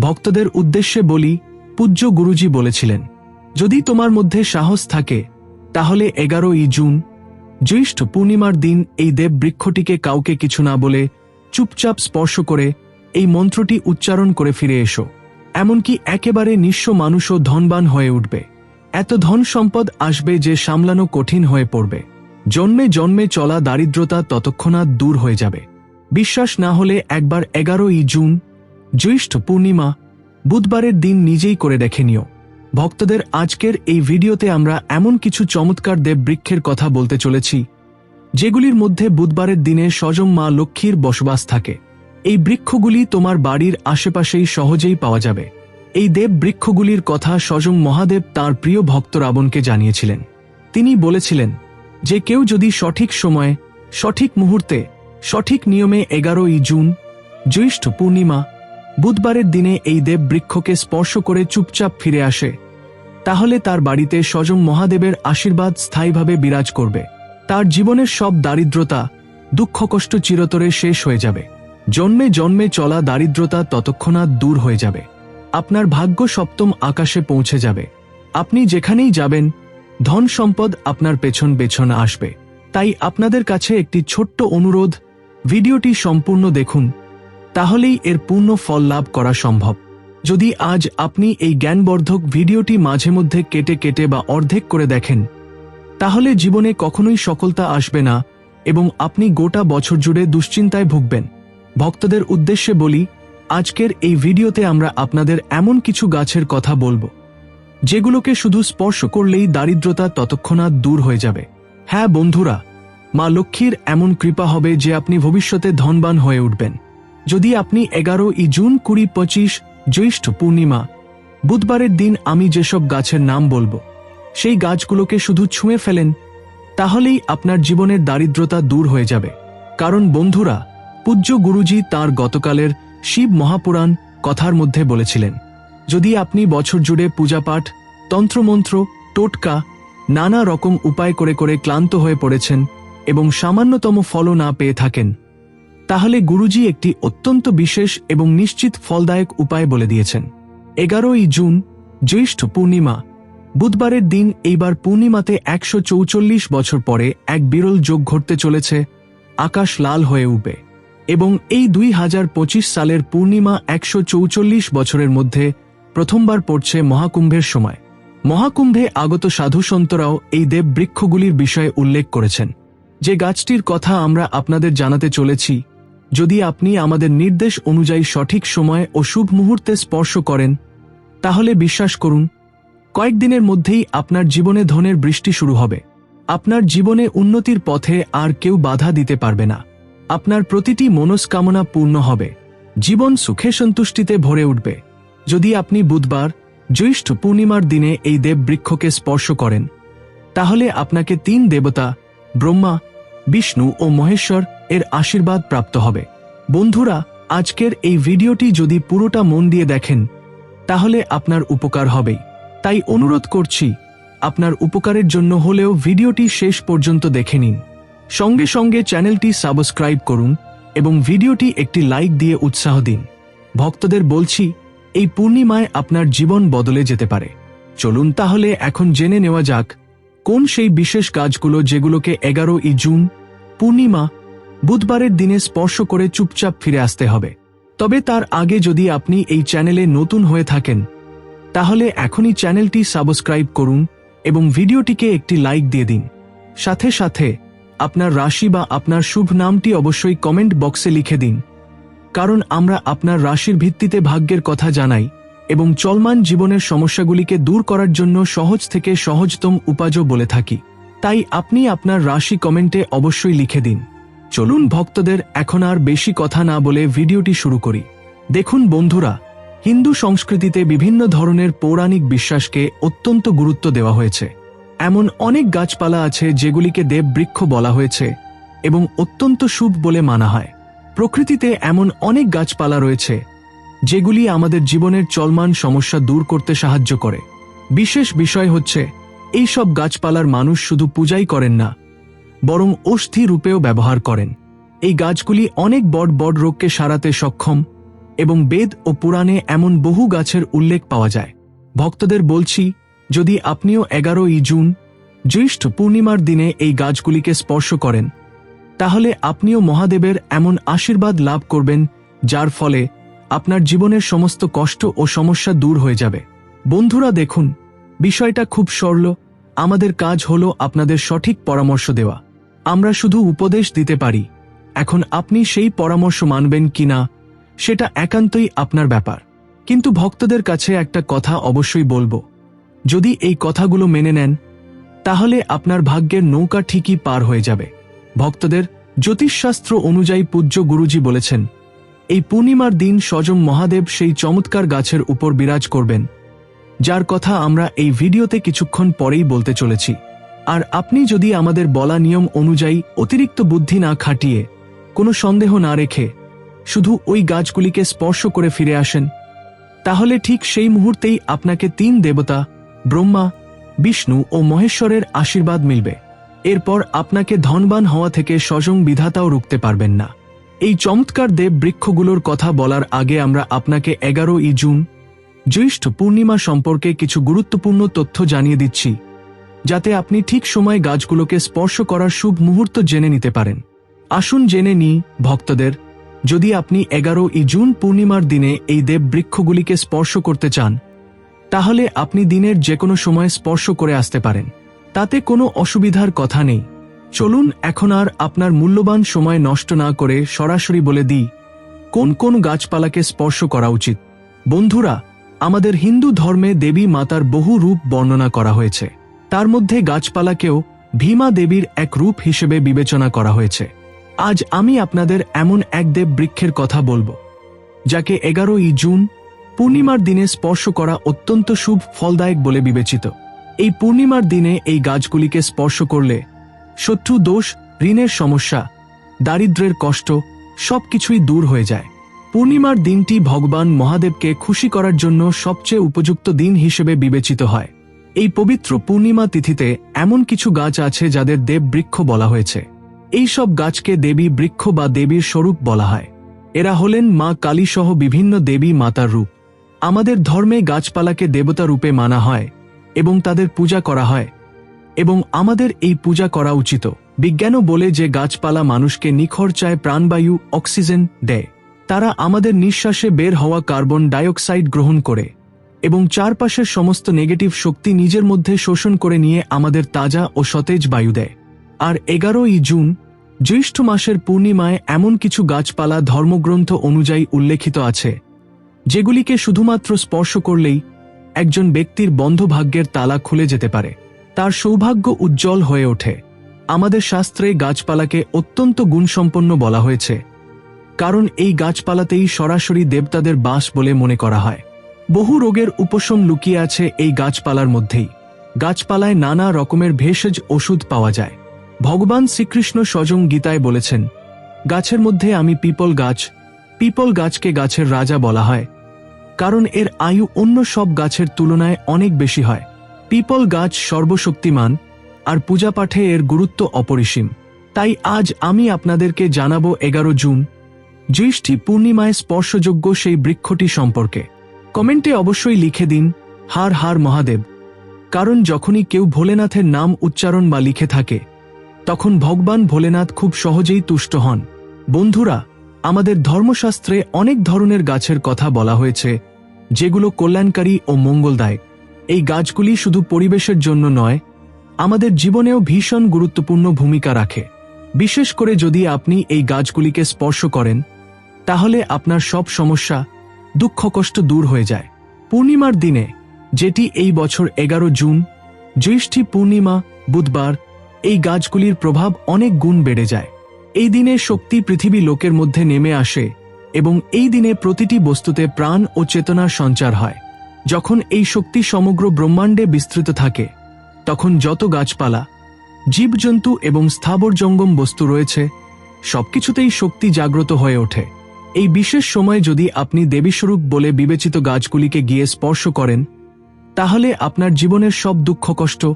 ভক্তদের উদ্দেশ্যে বলি, পূজ্য গুরুজি বলেছিলেন, যদি তোমার মধ্যে সাহস থাকে, তাহলে এগারোই জুন, জ্যৈষ্ঠ পূর্ণিমার দিন এই দেব বৃক্ষটিকে কাউকে কিছু না বলে চুপচাপ স্পর্শ করে এই মন্ত্রটি উচ্চারণ করে ফিরে এসো। এমনকি একেবারে নিঃস্ব মানুষও ধনবান হয়ে উঠবে। এত ধন সম্পদ আসবে যে সামলানো কঠিন হয়ে পড়বে। জন্মে জন্মে চলা দারিদ্রতা ততক্ষণাৎ দূর হয়ে যাবে। বিশ্বাস না হলে একবার এগারোই জুন জ্যৈষ্ঠ পূর্ণিমা বুধবারের দিন নিজেই করে দেখে নিও। ভক্তদের আজকের এই ভিডিওতে আমরা এমন কিছু চমৎকার দেব বৃক্ষের কথা বলতে চলেছি, যেগুলির মধ্যে বুধবারের দিনে সজম মা লক্ষ্মীর বসবাস থাকে। এই বৃক্ষগুলি তোমার বাড়ির আশেপাশেই সহজেই পাওয়া যাবে। এই দেব বৃক্ষগুলির কথা সজম মহাদেব তার প্রিয় ভক্ত রাবণকে জানিয়েছিলেন। তিনি বলেছিলেন যে কেউ যদি সঠিক সময়ে, সঠিক মুহূর্তে, সঠিক নিয়মে এগারোই জুন, জ্যৈষ্ঠ পূর্ণিমা বুধবারের দিনে এই দেব বৃক্ষকে স্পর্শ করে চুপচাপ ফিরে আসে। তাহলে তার বাড়িতে সজম মহাদেবের আশীর্বাদ স্থায়ীভাবে বিরাজ করবে। তার জীবনের সব দারিদ্রতা, দুঃখ কষ্ট চিরতরে শেষ হয়ে যাবে। জন্মে জন্মে চলা দারিদ্রতা ততক্ষণাৎ দূর হয়ে যাবে। আপনার ভাগ্য সপ্তম আকাশে পৌঁছে যাবে। আপনি যেখানেই যাবেন, ধন সম্পদ আপনার পেছন পেছন আসবে। তাই আপনাদের কাছে একটি ছোট্ট অনুরোধ, ভিডিওটি সম্পূর্ণ দেখুন। তাহলেই এর পূর্ণ ফল লাভ করা সম্ভব। যদি আজ আপনি এই জ্ঞানবর্ধক ভিডিওটি মাঝে মধ্যে কেটে কেটে বা অর্ধেক করে দেখেন, তাহলে জীবনে কখনোই সফলতা আসবে না এবং আপনি গোটা বছর জুড়ে দুশ্চিন্তায় ভুগবেন। ভক্তদের উদ্দেশ্যে বলি, আজকের এই ভিডিওতে আমরা আপনাদের এমন কিছু গাছের কথা বলব, যেগুলোকে শুধু স্পর্শ করলেই দারিদ্রতা ততক্ষণাৎ দূর হয়ে যাবে। হ্যাঁ বন্ধুরা, মা লক্ষ্মীর এমন কৃপা হবে যে আপনি ভবিষ্যতে ধনবান হয়ে উঠবেন। যদি আপনি এগারো ই জুন কুড়ি পঁচিশ জ্যৈষ্ঠ পূর্ণিমা, বুধবারের দিন আমি যেসব গাছের নাম বলব, সেই গাছগুলোকে শুধু ছুঁয়ে ফেলেন, তাহলেই আপনার জীবনের দারিদ্রতা দূর হয়ে যাবে। কারণ বন্ধুরা, পূজ্য গুরুজি তার গতকালের শিব মহাপুরাণ কথার মধ্যে বলেছিলেন, যদি আপনি বছর জুড়ে পূজাপাঠ তন্ত্রমন্ত্র, টোটকা, নানা রকম উপায় করে করে ক্লান্ত হয়ে পড়েছেন এবং সামান্যতম ফলও না পেয়ে থাকেন তাহলে গুরুজি একটি অত্যন্ত বিশেষ এবং নিশ্চিত ফলদায়ক উপায় বলে দিয়েছেন। এগারোই জুন, জ্যৈষ্ঠ পূর্ণিমা। বুধবারের দিন এইবার পূর্ণিমাতে একশো চৌচল্লিশ বছর পরে এক বিরল যোগ ঘটতে চলেছে, আকাশ লাল হয়ে উঠবে। এবং এই দুই হাজার পঁচিশ সালের পূর্ণিমা একশো চৌচল্লিশ বছরের মধ্যে প্রথমবার পড়ছে মহাকুম্ভের সময়। মহাকুম্ভে আগত সাধুসন্তরাও এই দেব বৃক্ষগুলির বিষয়ে উল্লেখ করেছেন। যে গাছটির কথা আমরা আপনাদের জানাতে চলেছি যদি আপনি আমাদের নির্দেশ অনুযায়ী সঠিক সময় ও শুভ মুহূর্তে স্পর্শ করেন, তাহলে বিশ্বাস করুন, কয়েকদিনের মধ্যেই আপনার জীবনে ধনের বৃষ্টি শুরু হবে। আপনার জীবনে উন্নতির পথে আর কেউ বাধা দিতে পারবে না। আপনার প্রতিটি মনস্কামনা পূর্ণ হবে। জীবন সুখে সন্তুষ্টিতে ভরে উঠবে। যদি আপনি বুধবার, জ্যৈষ্ঠ পূর্ণিমার দিনে এই দেব বৃক্ষকে স্পর্শ করেন, তাহলে আপনাকে তিন দেবতা, ব্রহ্মা বিষ্ণু ও মহেশ্বর এর আশীর্বাদ প্রাপ্ত হবে। বন্ধুরা, আজকের এই ভিডিওটি যদি পুরোটা মন দিয়ে দেখেন, তাহলে আপনার উপকার হবেই। তাই অনুরোধ করছি, আপনার উপকারের জন্য হলেও ভিডিওটি শেষ পর্যন্ত দেখে নিন। সঙ্গে সঙ্গে চ্যানেলটি সাবস্ক্রাইব করুন এবং ভিডিওটি একটি লাইক দিয়ে উৎসাহ দিন। ভক্তদের বলছি, এই পূর্ণিমায় আপনার জীবন বদলে যেতে পারে। চলুন তাহলে এখন জেনে নেওয়া যাক কোন সেই বিশেষ কাজগুলো যেগুলোকে এগারো ই জুন, পূর্ণিমা, বুধবারের দিনে স্পর্শ করে চুপচাপ ফিরে আসতে হবে। তবে তার আগে যদি আপনি এই চ্যানেলে নতুন হয়ে থাকেন, তাহলে এখনই চ্যানেলটি সাবস্ক্রাইব করুন এবং ভিডিওটিকে একটি লাইক দিয়ে দিন। সাথে সাথে, আপনার রাশি বা আপনার শুভ নামটি অবশ্যই কমেন্ট বক্সে লিখে দিন। কারণ আমরা আপনার রাশির ভিত্তিতে ভাগ্যের কথা জানাই। এবং চলমান জীবনের সমস্যাগুলিকে দূর করার জন্য সহজ থেকে সহজতম উপায়ও বলে থাকি। তাই আপনি আপনার রাশি কমেন্টে অবশ্যই লিখে দিন। চলুন ভক্তদের এখন আর বেশি কথা না বলে ভিডিওটি শুরু করি। দেখুন বন্ধুরা, হিন্দু সংস্কৃতিতে বিভিন্ন ধরনের পৌরাণিক বিশ্বাসকে অত্যন্ত গুরুত্ব দেওয়া হয়েছে। এমন অনেক গাছপালা আছে যেগুলিকে দেব বৃক্ষ বলা হয়েছে এবং অত্যন্ত শুভ বলে মানা হয়। প্রকৃতিতে এমন অনেক গাছপালা রয়েছে যেগুলি আমাদের জীবনের চলমান সমস্যা দূর করতে সাহায্য করে। বিশেষ বিষয় হচ্ছে এই সব গাছপালার মানুষ শুধু পূজাই করেন না, বরং অস্থি রূপেও ব্যবহার করেন। এই গাছগুলি অনেক বড় বড় রোগকে সারাতে সক্ষম এবং বেদ ও পুরাণে এমন বহু গাছের উল্লেখ পাওয়া যায়। ভক্তদের বলছি, যদি আপনিও এগারোই জুন, জ্যৈষ্ঠ পূর্ণিমার দিনে এই গাছগুলিকে স্পর্শ করেন, তাহলে আপনিও মহাদেবের এমন আশীর্বাদ লাভ করবেন, যার ফলে আপনার জীবনের সমস্ত কষ্ট ও সমস্যা দূর হয়ে যাবে। বন্ধুরা, দেখুন, বিষয়টা খুব সরল। আমাদের কাজ হলো আপনাদের সঠিক পরামর্শ দেওয়া। আমরা শুধু উপদেশ দিতে পারি। এখন আপনি সেই পরামর্শ মানবেন কিনা, সেটা একান্তই আপনার ব্যাপার। কিন্তু ভক্তদের কাছে একটা কথা অবশ্যই বলব। যদি এই কথাগুলো মেনে নেন, তাহলে আপনার ভাগ্যের নৌকা ঠিকই পার হয়ে যাবে। ভক্তদের জ্যোতিষশাস্ত্র অনুযায়ী পূজ্য গুরুজি বলেছেন এই পূর্ণিমার দিন স্বয়ং মহাদেব সেই চমৎকার গাছের উপর বিরাজ করবেন। যার কথা আমরা এই ভিডিওতে কিছুক্ষণ পরেই বলতে চলেছি। আর আপনি যদি আমাদের বলা নিয়ম অনুযায়ী অতিরিক্ত বুদ্ধি না খাটিয়ে কোনো সন্দেহ না রেখে শুধু ওই গাছগুলিকে স্পর্শ করে ফিরে আসেন, তাহলে ঠিক সেই মুহূর্তেই আপনাকে তিন দেবতা, ব্রহ্মা, বিষ্ণু ও মহেশ্বরের আশীর্বাদ মিলবে। এরপর আপনাকে ধনবান হওয়া থেকে স্বয়ং বিধাতাও রুখতে পারবেন না। এই চমৎকার দেব বৃক্ষগুলোর কথা বলার আগে আমরা আপনাকে এগারো ই জুন, জ্যৈষ্ঠ পূর্ণিমা সম্পর্কে কিছু গুরুত্বপূর্ণ তথ্য জানিয়ে দিচ্ছি, যাতে আপনি ঠিক সময় গাছগুলোকে স্পর্শ করার শুভ মুহূর্ত জেনে নিতে পারেন। আসুন জেনে নিই, ভক্তদের, যদি আপনি এগারো ই জুন পূর্ণিমার দিনে এই দেব বৃক্ষগুলিকে স্পর্শ করতে চান, তাহলে আপনি দিনের যে কোনো সময় স্পর্শ করে আসতে পারেন। তাতে কোনো অসুবিধার কথা নেই। চলুন এখন আর আপনার মূল্যবান সময় নষ্ট না করে সরাসরি বলে দিই, কোন কোন গাছপালাকে স্পর্শ করা উচিত। বন্ধুরা, আমাদের হিন্দু ধর্মে দেবী মাতার বহু রূপ বর্ণনা করা হয়েছে। তার মধ্যে গাছপালাকেও ভীমা দেবীর এক রূপ হিসেবে বিবেচনা করা হয়েছে। আজ আমি আপনাদের এমন এক দেব বৃক্ষের কথা বলব, যাকে এগারোই জুন পূর্ণিমার দিনে স্পর্শ করা অত্যন্ত শুভ ফলদায়ক বলে বিবেচিত। এই পূর্ণিমার দিনে এই গাছগুলিকে স্পর্শ করলে শত্রু দোষ, ঋণের সমস্যা দারিদ্র্যের কষ্ট, সবকিছুই দূর হয়ে যায়। পূর্ণিমার দিনটি ভগবান মহাদেবকে খুশি করার জন্য সবচেয়ে উপযুক্ত দিন হিসেবে বিবেচিত হয়। এই পবিত্র পূর্ণিমা তিথিতে এমন কিছু গাছ আছে যাদের দেব বৃক্ষ বলা হয়েছে। এই সব গাছকে দেবী বৃক্ষ বা দেবীর স্বরূপ বলা হয়। এরা হলেন মা কালী সহ বিভিন্ন দেবী মাতার রূপ। আমাদের ধর্মে গাছপালাকে দেবতা রূপে মানা হয় এবং তাদের পূজা করা হয়। এবং আমাদের এই পূজা করা উচিত। বিজ্ঞানও বলে যে গাছপালা মানুষকে নিখরচায় প্রাণবায়ু, অক্সিজেন দেয়। তারা আমাদের নিঃশ্বাসে বের হওয়া কার্বন ডাইঅক্সাইড গ্রহণ করে এবং চারপাশের সমস্ত নেগেটিভ শক্তি নিজের মধ্যে শোষণ করে নিয়ে আমাদের তাজা ও সতেজ বায়ু দেয়। আর এগারোই জুন, জ্যৈষ্ঠ মাসের পূর্ণিমায় এমন কিছু গাছপালা ধর্মগ্রন্থ অনুযায়ী উল্লেখিত আছে, যেগুলিকে শুধুমাত্র স্পর্শ করলেই একজন ব্যক্তির বন্ধ ভাগ্যের তালা খুলে যেতে পারে। তার সৌভাগ্য উজ্জ্বল হয়ে ওঠে। আমাদের শাস্ত্রে গাছপালাকে অত্যন্ত গুণসম্পন্ন বলা হয়েছে। কারণ এই গাছপালাতেই সরাসরি দেবতাদের বাস বলে মনে করা হয়। বহু রোগের উপশম লুকিয়ে আছে এই গাছপালার মধ্যেই। গাছপালায় নানা রকমের ভেষজ ওষুধ পাওয়া যায়। ভগবান শ্রীকৃষ্ণ স্বয়ং গীতায় বলেছেন, গাছের মধ্যে আমি পিপল গাছ, পিপল গাছকে গাছের রাজা বলা হয়। কারণ এর আয়ু অন্য সব গাছের তুলনায় অনেক বেশি হয়। পিপল গাছ সর্বশক্তিমান, আর পূজা পাঠে এর গুরুত্ব অপরিসীম। তাই আজ আমি আপনাদেরকে জানাব এগারো জুন, জ্যৈষ্ঠী পূর্ণিমায় স্পর্শযোগ্য সেই বৃক্ষটি সম্পর্কে। কমেন্টে অবশ্যই লিখে দিন, হার হার মহাদেব। কারণ যখনই কেউ ভোলেনাথের নাম উচ্চারণ বা লিখে থাকে, তখন ভগবান ভোলেনাথ খুব সহজেই তুষ্ট হন। বন্ধুরা, আমাদের ধর্মশাস্ত্রে অনেক ধরনের গাছের কথা বলা হয়েছে, যেগুলো কল্যাণকারী ও মঙ্গলদায়ক। এই গাছগুলি শুধু পরিবেশের জন্য নয়, আমাদের জীবনেও ভীষণ গুরুত্বপূর্ণ ভূমিকা রাখে। বিশেষ করে যদি আপনি এই গাছগুলিকে স্পর্শ করেন, তাহলে আপনার সব সমস্যা, দুঃখ কষ্ট দূর হয়ে যায়। পূর্ণিমার দিনে, যেটি এই বছর এগারো জুন, জ্যৈষ্ঠী পূর্ণিমা, বুধবার, এই গাছগুলির প্রভাব অনেক গুণ বেড়ে যায়। এই দিনে শক্তি পৃথিবী লোকের মধ্যে নেমে আসে এবং এই দিনে প্রতিটি বস্তুতে প্রাণ ও চেতনার সঞ্চার হয়। যখন এই শক্তি সমগ্র ব্রহ্মাণ্ডে বিস্তৃত থাকে, তখন যত গাছপালা, জীবজন্তু এবং স্থাবর জঙ্গম বস্তু রয়েছে, সবকিছুতেই শক্তি জাগ্রত হয়ে ওঠে। এই বিশেষ সময়ে যদি আপনি দেবীস্বরূপ বলে বিবেচিত গাছগুলিকে গিয়ে স্পর্শ করেন, তাহলে আপনার জীবনের সব দুঃখ কষ্ট,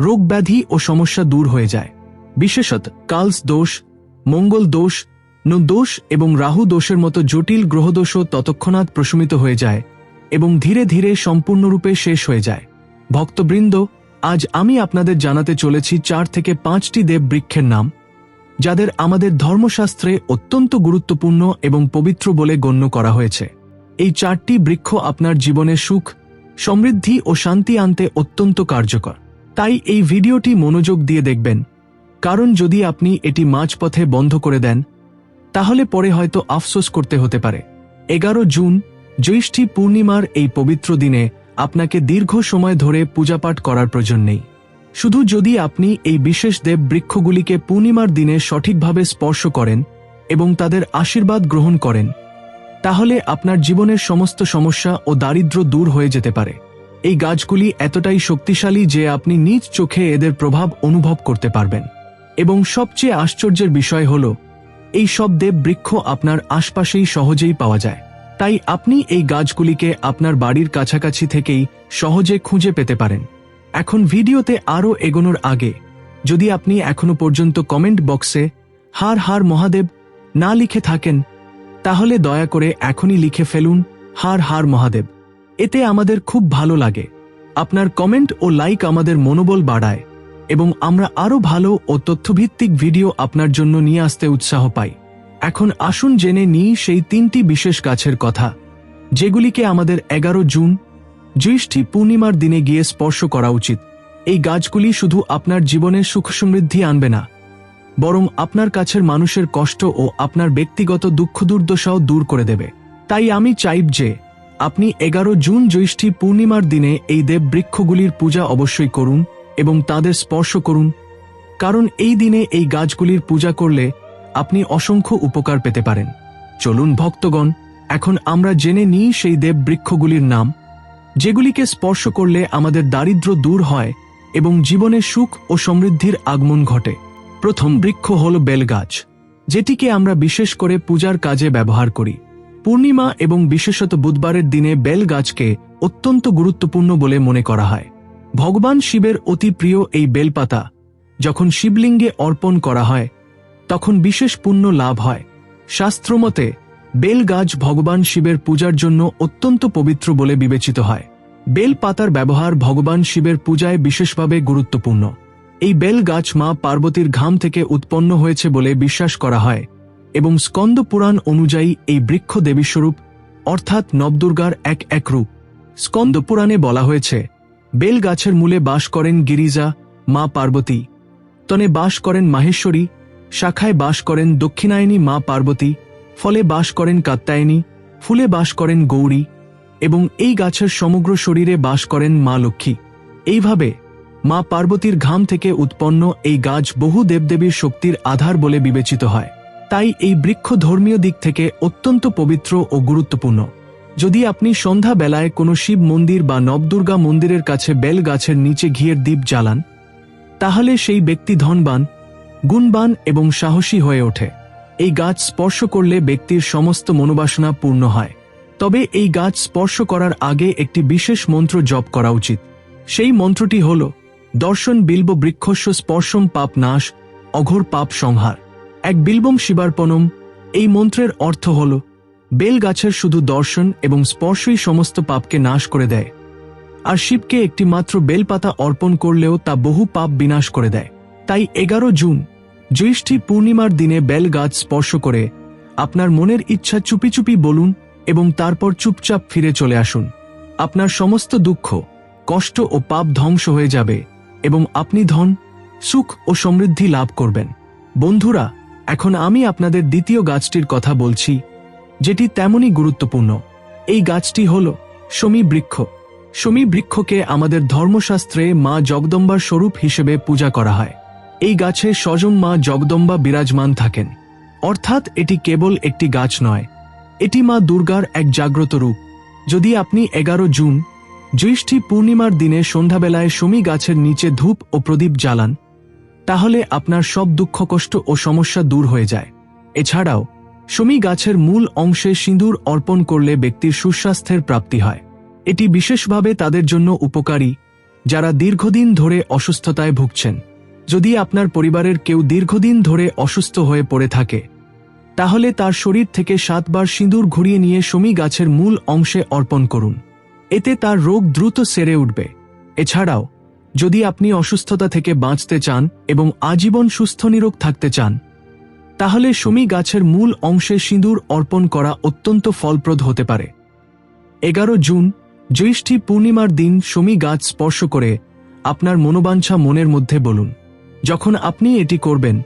রোগ ব্যাধি ও সমস্যা দূর হয়ে যায়। বিশেষত কালস দোষ, মঙ্গল দোষ, ন দোষ এবং রাহু দোষের মতো জটিল গ্রহদোষও তৎক্ষণাৎ প্রশমিত হয়ে যায়। এবং ধীরে ধীরে সম্পূর্ণরূপে শেষ হয়ে যায়। ভক্তবৃন্দ, আজ আমি আপনাদের জানাতে চলেছি চার থেকে পাঁচটি দেব বৃক্ষের নাম, যাদের আমাদের ধর্মশাস্ত্রে অত্যন্ত গুরুত্বপূর্ণ এবং পবিত্র বলে গণ্য করা হয়েছে। এই চারটি বৃক্ষ আপনার জীবনে সুখ, সমৃদ্ধি ও শান্তি আনতে অত্যন্ত কার্যকর। তাই এই ভিডিওটি মনোযোগ দিয়ে দেখবেন। কারণ যদি আপনি এটি মাঝপথে বন্ধ করে দেন, তাহলে পরে হয়তো আফসোস করতে হতে পারে। এগারো জুন জ্যৈষ্ঠী পূর্ণিমার এই পবিত্র দিনে আপনাকে দীর্ঘ সময় ধরে পূজাপাঠ করার প্রয়োজন নেই। শুধু যদি আপনি এই বিশেষ দেব বৃক্ষগুলিকে পূর্ণিমার দিনে সঠিকভাবে স্পর্শ করেন এবং তাদের আশীর্বাদ গ্রহণ করেন, তাহলে আপনার জীবনের সমস্ত সমস্যা ও দারিদ্র্য দূর হয়ে যেতে পারে। এই গাছগুলি এতটাই শক্তিশালী যে আপনি নিজ চোখে এদের প্রভাব অনুভব করতে পারবেন। এবং সবচেয়ে আশ্চর্যের বিষয় হল, এই সব দেব বৃক্ষ আপনার আশপাশেই সহজেই পাওয়া যায়। তাই আপনি এই গাছগুলিকে আপনার বাড়ির কাছাকাছি থেকেই সহজে খুঁজে পেতে পারেন। এখন ভিডিওতে আরও এগোনোর আগে, যদি আপনি এখনও পর্যন্ত কমেন্ট বক্সে হার হার মহাদেব না লিখে থাকেন, তাহলে দয়া করে এখনই লিখে ফেলুন হার হার মহাদেব। এতে আমাদের খুব ভালো লাগে। আপনার কমেন্ট ও লাইক আমাদের মনোবল বাড়ায় এবং আমরা আরও ভালো ও তথ্যভিত্তিক ভিডিও আপনার জন্য নিয়ে আসতে উৎসাহ পাই। এখন আসুন জেনে নিই সেই তিনটি বিশেষ গাছের কথা, যেগুলিকে আমাদের এগারো জুন, জ্যৈষ্ঠী পূর্ণিমার দিনে গিয়ে স্পর্শ করা উচিত। এই গাছগুলি শুধু আপনার জীবনে সুখ সমৃদ্ধি আনবে না, বরং আপনার কাছের মানুষের কষ্ট ও আপনার ব্যক্তিগত দুঃখ দুর্দশাও দূর করে দেবে। তাই আমি চাইব যে, আপনি এগারো জুন জ্যৈষ্ঠী পূর্ণিমার দিনে এই দেব বৃক্ষগুলির পূজা অবশ্যই করুন এবং তাদের স্পর্শ করুন, কারণ এই দিনে এই গাছগুলির পূজা করলে আপনি অসংখ্য উপকার পেতে পারেন। চলুন ভক্তগণ, এখন আমরা জেনে নিই সেই দেব বৃক্ষগুলির নাম, যেগুলিকে স্পর্শ করলে আমাদের দারিদ্র্য দূর হয় এবং জীবনে সুখ ও সমৃদ্ধির আগমন ঘটে। প্রথম বৃক্ষ হল বেলগাছ, যেটিকে আমরা বিশেষ করে পূজার কাজে ব্যবহার করি। পূর্ণিমা এবং বিশেষত বুধবারের দিনে বেল গাছকে অত্যন্ত গুরুত্বপূর্ণ বলে মনে করা হয়। ভগবান শিবের অতি প্রিয় এই বেলপাতা, যখন শিবলিঙ্গে অর্পণ করা হয় তখন বিশেষ পুণ্য লাভ হয়। শাস্ত্রমতে বেল গাছ ভগবান শিবের পূজার জন্য অত্যন্ত পবিত্র বলে বিবেচিত হয়। বেল পাতার ব্যবহার ভগবান শিবের পূজায় বিশেষভাবে গুরুত্বপূর্ণ। এই বেল গাছ মা পার্বতীর ঘাম থেকে উৎপন্ন হয়েছে বলে বিশ্বাস করা হয় এবং স্কন্দ পুরাণ অনুযায়ী এই বৃক্ষ দেবীস্বরূপ, অর্থাৎ নবদুর্গার এক এক রূপ। স্কন্দ পুরাণে বলা হয়েছে বেল গাছের মূলে বাস করেন গিরিজা, মা পার্বতী। তনে বাস করেন মাহেশ্বরী শাখায় বাস করেন দক্ষিণায়নী মা পার্বতী, ফলে বাস করেন কাত্যায়নী, ফুলে বাস করেন গৌরী, এবং এই গাছের সমগ্র শরীরে বাস করেন মা লক্ষ্মী। এইভাবে মা পার্বতীর ঘাম থেকে উৎপন্ন এই গাছ বহু দেবদেবীর শক্তির আধার বলে বিবেচিত হয়। তাই এই বৃক্ষ ধর্মীয় দিক থেকে অত্যন্ত পবিত্র ও গুরুত্বপূর্ণ। যদি আপনি সন্ধ্যা বেলায় কোনো শিব মন্দির বা নবদুর্গা মন্দিরের কাছে বেল গাছের নিচে ঘিয়ের দ্বীপ জ্বালান, তাহলে সেই ব্যক্তি ধনবান গুণবান এবং সাহসী হয়ে ওঠে। এই গাছ স্পর্শ করলে ব্যক্তির সমস্ত মনোবাসনা পূর্ণ হয়। তবে এই গাছ স্পর্শ করার আগে একটি বিশেষ মন্ত্র জপ করা উচিত। সেই মন্ত্রটি হল, দর্শন বিল্ব বৃক্ষস্য স্পর্শম পাপ নাশ, অঘোর পাপ সংহার। এক বিল্বম শিবার্পণম, এই মন্ত্রের অর্থ হল, বেল গাছের শুধু দর্শন এবং স্পর্শই সমস্ত পাপকে নাশ করে দেয়। আর শিবকে একটি মাত্র বেলপাতা অর্পণ করলেও তা বহু পাপ বিনাশ করে দেয়। তাই এগারো জুন জ্যৈষ্ঠী পূর্ণিমার দিনে বেল গাছ স্পর্শ করে আপনার মনের ইচ্ছা চুপি চুপি বলুন এবং তারপর চুপচাপ ফিরে চলে আসুন। আপনার সমস্ত দুঃখ, কষ্ট ও পাপ ধ্বংস হয়ে যাবে এবং আপনি ধন, সুখ ও সমৃদ্ধি লাভ করবেন। বন্ধুরা, এখন আমি আপনাদের দ্বিতীয় গাছটির কথা বলছি, যেটি তেমনই গুরুত্বপূর্ণ। এই গাছটি হল সমী বৃক্ষ। সমী বৃক্ষকে আমাদের ধর্মশাস্ত্রে মা জগদম্বার স্বরূপ হিসেবে পূজা করা হয়। এই গাছে স্বজম মা জগদম্বা বিরাজমান থাকেন। অর্থাৎ এটি কেবল একটি গাছ নয়, এটি মা দুর্গার এক জাগ্রত রূপ। যদি আপনি এগারো জুন, জ্যৈষ্ঠী পূর্ণিমার দিনে সন্ধ্যাবেলায় শমী গাছের নিচে ধূপ ও প্রদীপ জ্বালান, তাহলে আপনার সব দুঃখ, কষ্ট ও সমস্যা দূর হয়ে যায়। এছাড়াও শমী গাছের মূল অংশে সিঁদুর অর্পণ করলে ব্যক্তির সুস্বাস্থ্যের প্রাপ্তি হয়। এটি বিশেষভাবে তাদের জন্য উপকারী, যারা দীর্ঘদিন ধরে অসুস্থতায় ভুগছেন। যদি আপনার পরিবারের কেউ দীর্ঘদিন ধরে অসুস্থ হয়ে পড়ে থাকে, তাহলে তার শরীর থেকে সাতবার সিঁদুর ঘুরিয়ে নিয়ে শমী গাছের মূল অংশে অর্পণ করুন। এতে তার রোগ দ্রুত সেরে উঠবে। এছাড়াও, যদি আপনি অসুস্থতা থেকে বাঁচতে চান এবং আজীবন সুস্থ নিরোগ থাকতে চান, তাহলে শমী গাছের মূল অংশে সিঁদুর অর্পণ করা অত্যন্ত ফলপ্রদ হতে পারে। এগারো জুন, জ্যৈষ্ঠী পূর্ণিমার দিন শমী গাছ স্পর্শ করে আপনার মনোবাঞ্ছা মনের মধ্যে বলুন। যখন আপনি এটি করবেন,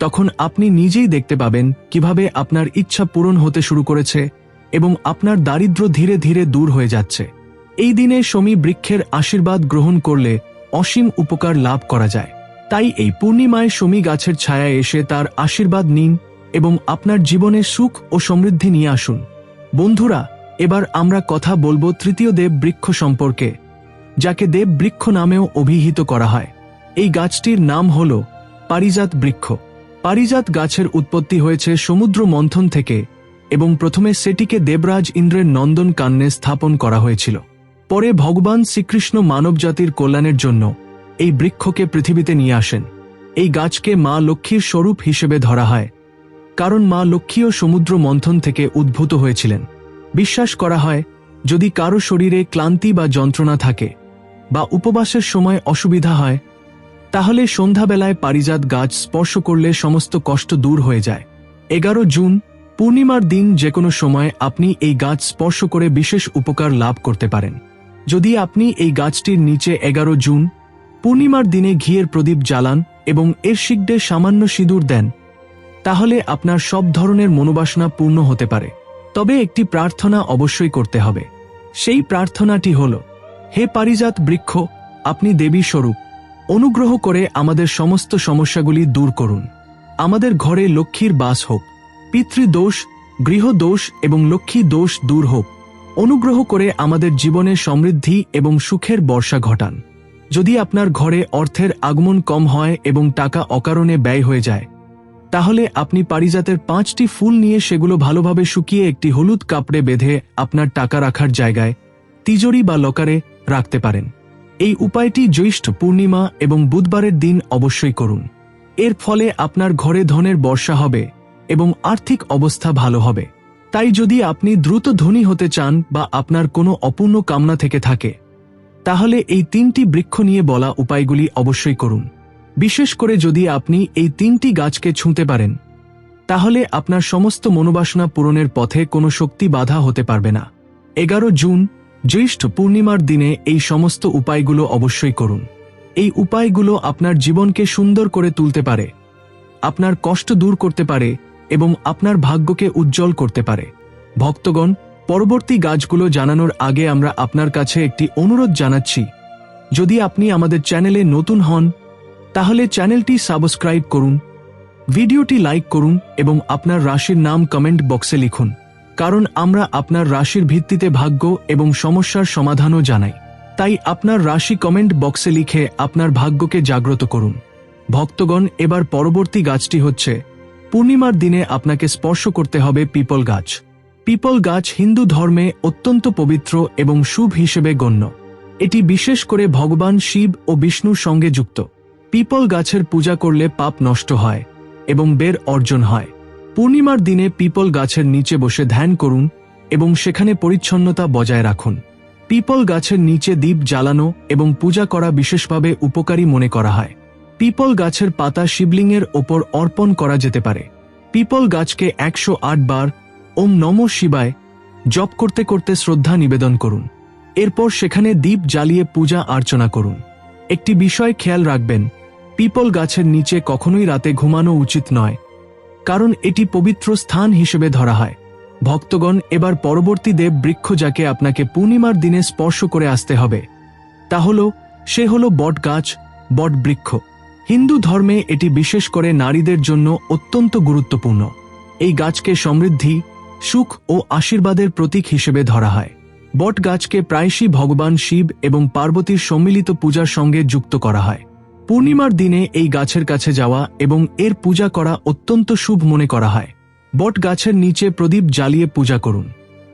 তখন আপনি নিজেই দেখতে পাবেন কীভাবে আপনার ইচ্ছা পূরণ হতে শুরু করেছে এবং আপনার দারিদ্র্য ধীরে ধীরে দূর হয়ে যাচ্ছে। এই দিনে শমী বৃক্ষের আশীর্বাদ গ্রহণ করলে অসীম উপকার লাভ করা যায়। তাই এই পূর্ণিমায় শমী গাছের ছায়ায় এসে তার আশীর্বাদ নিন এবং আপনার জীবনে সুখ ও সমৃদ্ধি নিয়ে আসুন। বন্ধুরা, এবার আমরা কথা বলব তৃতীয় দেব বৃক্ষ সম্পর্কে, যাকে দেব বৃক্ষ নামেও অভিহিত করা হয়। এই গাছটির নাম হল পারিজাত বৃক্ষ। পারিজাত গাছের উৎপত্তি হয়েছে সমুদ্র মন্থন থেকে এবং প্রথমে সেটিকে দেবরাজ ইন্দ্রের নন্দন কান্নে স্থাপন করা হয়েছিল। পরে ভগবান শ্রীকৃষ্ণ মানবজাতির কল্যাণের জন্য এই বৃক্ষকে পৃথিবীতে নিয়ে আসেন। এই গাছকে মা লক্ষ্মীর স্বরূপ হিসেবে ধরা হয়, কারণ মা লক্ষ্মীও সমুদ্র মন্থন থেকে উদ্ভূত হয়েছিলেন। বিশ্বাস করা হয়, যদি কারও শরীরে ক্লান্তি বা যন্ত্রণা থাকে বা উপবাসের সময় অসুবিধা হয় তাহলে সন্ধ্যাবেলায় পারিজাত গাছ স্পর্শ করলে সমস্ত কষ্ট দূর হয়ে যায়। এগারো জুন, পূর্ণিমার দিন যে কোনো সময় আপনি এই গাছ স্পর্শ করে বিশেষ উপকার লাভ করতে পারেন। যদি আপনি এই গাছটির নিচে এগারো জুন, পূর্ণিমার দিনে ঘিয়ের প্রদীপ জ্বালান এবং এর শিগডে সামান্য সিঁদুর দেন, তাহলে আপনার সব ধরনের মনোবাসনা পূর্ণ হতে পারে। তবে একটি প্রার্থনা অবশ্যই করতে হবে। সেই প্রার্থনাটি হল, হে পারিজাত বৃক্ষ, আপনি দেবী স্বরূপ অনুগ্রহ করে আমাদের সমস্ত সমস্যাগুলি দূর করুন। আমাদের ঘরে লক্ষ্মীর বাস হোক, পিতৃদোষ, গৃহদোষ এবং লক্ষ্মী দোষ দূর হোক। অনুগ্রহ করে আমাদের জীবনে সমৃদ্ধি এবং সুখের বর্ষা ঘটান। যদি আপনার ঘরে অর্থের আগমন কম হয় এবং টাকা অকারণে ব্যয় হয়ে যায়, তাহলে আপনি পারিজাতের পাঁচটি ফুল নিয়ে সেগুলো ভালোভাবে শুকিয়ে একটি হলুদ কাপড়ে বেঁধে আপনার টাকা রাখার জায়গায় তিজোরি বা লকারে রাখতে পারেন। এই উপায়টি জ্যৈষ্ঠ পূর্ণিমা এবং বুধবারের দিন অবশ্যই করুন। এর ফলে আপনার ঘরে ধনের বর্ষা হবে এবং আর্থিক অবস্থা ভালো হবে। তাই যদি আপনি দ্রুত ধনী হতে চান বা আপনার কোনো অপূর্ণ কামনা থেকে থাকে, তাহলে এই তিনটি বৃক্ষ নিয়ে বলা উপায়গুলি অবশ্যই করুন। বিশেষ করে যদি আপনি এই তিনটি গাছকে ছুঁতে পারেন, তাহলে আপনার সমস্ত মনোবাসনা পূরণের পথে কোনো শক্তি বাধা হতে পারবে না। এগারো জুন জ্যৈষ্ঠ পূর্ণিমার দিনে এই সমস্ত উপায়গুলো অবশ্যই করুন। এই উপায়গুলো আপনার জীবনকে সুন্দর করে তুলতে পারে, আপনার কষ্ট দূর করতে পারে এবং আপনার ভাগ্যকে উজ্জ্বল করতে পারে। ভক্তগণ, পরবর্তী গাছগুলো জানানোর আগে আমরা আপনার কাছে একটি অনুরোধ জানাচ্ছি। যদি আপনি আমাদের চ্যানেলে নতুন হন, তাহলে চ্যানেলটি সাবস্ক্রাইব করুন, ভিডিওটি লাইক করুন এবং আপনার রাশির নাম কমেন্ট বক্সে লিখুন। কারণ আমরা আপনার রাশির ভিত্তিতে ভাগ্য এবং সমস্যার সমাধানও জানাই। তাই আপনার রাশি কমেন্ট বক্সে লিখে আপনার ভাগ্যকে জাগ্রত করুন। ভক্তগণ, এবার পরবর্তী গাছটি হচ্ছে, পূর্ণিমার দিনে আপনাকে স্পর্শ করতে হবে পিপল গাছ। পিপল গাছ হিন্দু ধর্মে অত্যন্ত পবিত্র এবং শুভ হিসেবে গণ্য। এটি বিশেষ করে ভগবান শিব ও বিষ্ণুর সঙ্গে যুক্ত। পিপল গাছের পূজা করলে পাপ নষ্ট হয় এবং বের অর্জন হয়। পূর্ণিমার দিনে পিপল গাছের নিচে বসে ধ্যান করুন এবং সেখানে পরিচ্ছন্নতা বজায় রাখুন। পিপল গাছের নিচে দ্বীপ জ্বালানো এবং পূজা করা বিশেষভাবে উপকারী মনে করা হয়। পিপল গাছের পাতা শিবলিঙ্গের ওপর অর্পণ করা যেতে পারে। পিপল গাছকে একশো আট বার ওম নম শিবায় জপ করতে করতে শ্রদ্ধা নিবেদন করুন। এরপর সেখানে দ্বীপ জ্বালিয়ে পূজা অর্চনা করুন। একটি বিষয় খেয়াল রাখবেন, পিপল গাছের নিচে কখনোই রাতে ঘুমানো উচিত নয়। কারণ এটি পবিত্র স্থান হিসেবে ধরা হয়। ভক্তগণ, এবার পরবর্তী দেব বৃক্ষ যাকে আপনাকে পূর্ণিমার দিনে স্পর্শ করে আসতে হবে, তা হল, সে হল বট গাছ, বট বৃক্ষ। হিন্দু ধর্মে এটি বিশেষ করে নারীদের জন্য অত্যন্ত গুরুত্বপূর্ণ। এই গাছকে সমৃদ্ধি, সুখ ও আশীর্বাদের প্রতীক হিসেবে ধরা হয়। বট গাছকে প্রায়শই ভগবান শিব এবং পার্বতীর সম্মিলিত পূজার সঙ্গে যুক্ত করা হয়। পূর্ণিমার দিনে এই গাছের কাছে যাওয়া এবং এর পূজা করা অত্যন্ত শুভ মনে করা হয়। বট গাছের নিচে প্রদীপ জ্বালিয়ে পূজা করুন।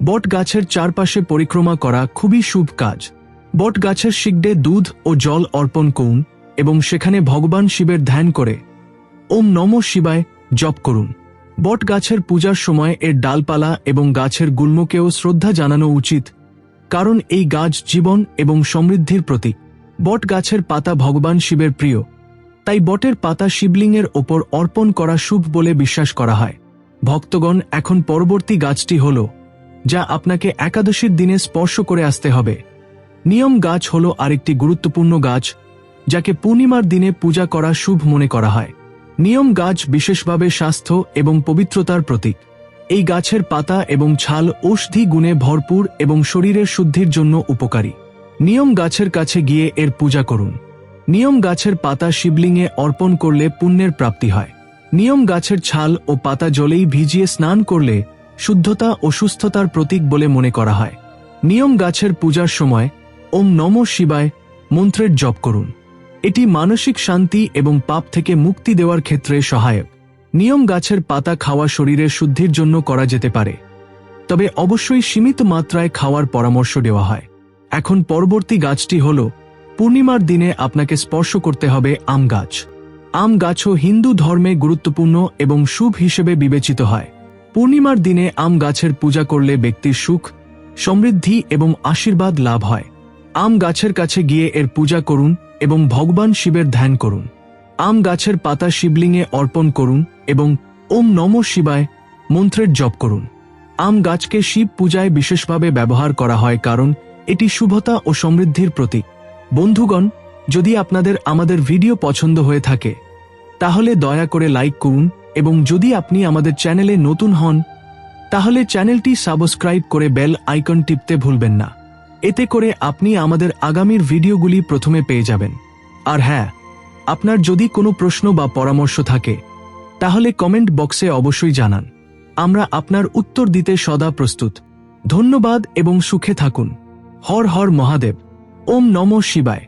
বট গাছের চারপাশে পরিক্রমা করা খুবই শুভ কাজ। বট গাছের শিগডে দুধ ও জল অর্পণ করুন এবং সেখানে ভগবান শিবের ধ্যান করে ওম নম শিবায় জপ করুন। বট গাছের পূজার সময় এর ডালপালা এবং গাছের গুল্মকেও শ্রদ্ধা জানানো উচিত, কারণ এই গাছ জীবন এবং সমৃদ্ধির প্রতীক। বট গাছের পাতা ভগবান শিবের প্রিয়। তাই বটের পাতা শিবলিঙ্গের ওপর অর্পণ করা শুভ বলে বিশ্বাস করা হয়। ভক্তগণ, এখন পরবর্তী গাছটি হল, যা আপনাকে একাদশীর দিনে স্পর্শ করে আসতে হবে। নিয়ম গাছ হল আরেকটি গুরুত্বপূর্ণ গাছ, যাকে পূর্ণিমার দিনে পূজা করা শুভ মনে করা হয়। নিয়ম গাছ বিশেষভাবে স্বাস্থ্য এবং পবিত্রতার প্রতীক। এই গাছের পাতা এবং ছাল ঔষধি গুণে ভরপুর এবং শরীরের শুদ্ধির জন্য উপকারী। নিয়ম গাছের কাছে গিয়ে এর পূজা করুন। নিয়ম গাছের পাতা শিবলিঙ্গে অর্পণ করলে পুণ্যের প্রাপ্তি হয়। নিয়ম গাছের ছাল ও পাতা জলেই ভিজিয়ে স্নান করলে শুদ্ধতা ও সুস্থতার প্রতীক বলে মনে করা হয়। নিয়ম গাছের পূজার সময় ওম নম শিবায় মন্ত্রের জপ করুন। এটি মানসিক শান্তি এবং পাপ থেকে মুক্তি দেওয়ার ক্ষেত্রে সহায়ক। নিয়ম গাছের পাতা খাওয়া শরীরের শুদ্ধির জন্য করা যেতে পারে। তবে অবশ্যই সীমিত মাত্রায় খাওয়ার পরামর্শ দেওয়া হয়। এখন পরবর্তী গাছটি হল, পূর্ণিমার দিনে আপনাকে স্পর্শ করতে হবে আম গাছ। আম গাছও হিন্দু ধর্মে গুরুত্বপূর্ণ এবং শুভ হিসেবে বিবেচিত হয়। পূর্ণিমার দিনে আম গাছের পূজা করলে ব্যক্তির সুখ, সমৃদ্ধি এবং আশীর্বাদ লাভ হয়। আম গাছের কাছে গিয়ে এর পূজা করুন এবং ভগবান শিবের ধ্যান করুন। আম গাছের পাতা শিবলিঙ্গে অর্পণ করুন এবং ওম নম শিবায় মন্ত্রের জপ করুন। আম গাছকে শিব পূজায় বিশেষভাবে ব্যবহার করা হয় কারণ এটি শুভতা ও সমৃদ্ধির প্রতীক। বন্ধুগণ, যদি আপনাদের আমাদের ভিডিও পছন্দ হয়ে থাকে, তাহলে দয়া করে লাইক করুন এবং যদি আপনি আমাদের চ্যানেলে নতুন হন, তাহলে চ্যানেলটি সাবস্ক্রাইব করে বেল আইকন টিপতে ভুলবেন না। এতে করে আপনি আমাদের আগামীর ভিডিওগুলি প্রথমে পেয়ে যাবেন। আর হ্যাঁ আপনার যদি কোনো প্রশ্ন বা পরামর্শ থাকে, তাহলে কমেন্ট বক্সে অবশ্যই জানান। আমরা আপনার উত্তর দিতে সদা প্রস্তুত। ধন্যবাদ এবং সুখে থাকুন। হর হর মহাদেব ওম নম শিবায়।